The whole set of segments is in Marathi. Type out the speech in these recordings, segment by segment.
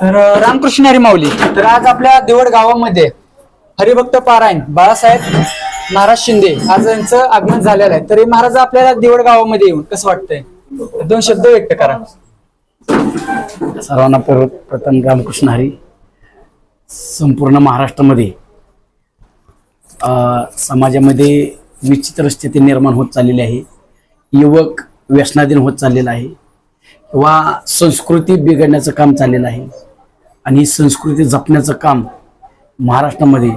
तर रामकृष्ण हरी माऊली तर आज आपल्या देवड गावामध्ये हरिभक्त पारायण बाळासाहेब महाराज शिंदे आज यांचं आगमन झालेलं आहे. तरी महाराज आपल्याला देवड गावामध्ये येऊन कसं वाटतंय? दोन शब्द व्यक्त करा. सर्वांना पर प्रथम रामकृष्ण हरी. संपूर्ण महाराष्ट्रामध्ये अ, समाजामध्ये विचित्र स्थिती निर्माण होत चाललेली आहे. युवक व्यसनाधीन होत चाललेला आहे. किंवा संस्कृती बिघडण्याचं काम चाललेलं आहे. आणि ही संस्कृती जपण्याचं काम महाराष्ट्रामध्ये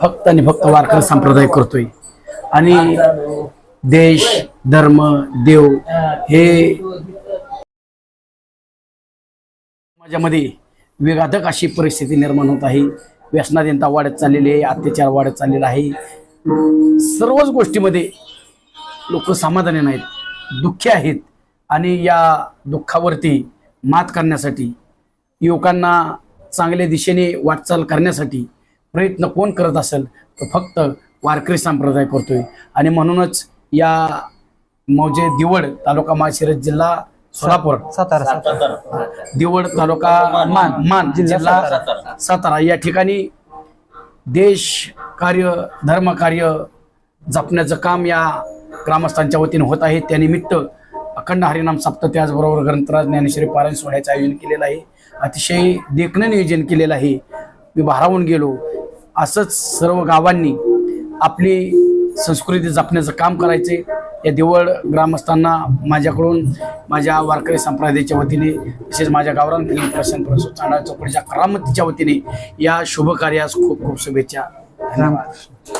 फक्त आणि फक्त वारकरी संप्रदाय करतोय. आणि देश धर्म देव हे समाजामध्ये विघातक अशी परिस्थिती निर्माण होत आहे. व्यसनाधीनता वाढत चाललेली आहे अत्याचार वाढत चाललेला आहे. सर्वच गोष्टीमध्ये लोक समाधानी नाहीत दुःखी आहेत. आणि या दुःखावरती मात करण्यासाठी युवकांना चांगल्या दिशेने वाटचाल करण्यासाठी प्रयत्न कोण करत असेल तर फक्त वारकरी संप्रदाय करतोय. आणि म्हणूनच या मौजे दिवड तालुका माळशिरस जिल्हा सोलापूर. सातारा सातारा. दिवड तालुका मान मान जिल्हा सातारा. या ठिकाणी देश कार्य धर्म कार्य जपण्याचं काम या ग्रामस्थांच्या वतीने होत आहे. त्यानिमित्त अखंड हरिनाम सप्ताह त्याचबरोबर ग्रंथराज ज्ञानेश्वरी पारायण सोहळ्याचं आयोजन केलेलं आहे. अतिशय देखणं नियोजन केलेलं आहे. मी भारावून गेलो. असंच सर्व गावांनी आपली संस्कृती जपण्याचं काम करायचे. या देवळ ग्रामस्थांना माझ्याकडून माझ्या वारकरी संप्रदायाच्या वतीने तसेच माझ्या गावरान फिल्म प्रशांत प्रसूत चांडा चौकडीच्या करामतीच्या वतीने या शुभ कार्यास खूप खूप शुभेच्छा. धन्यवाद.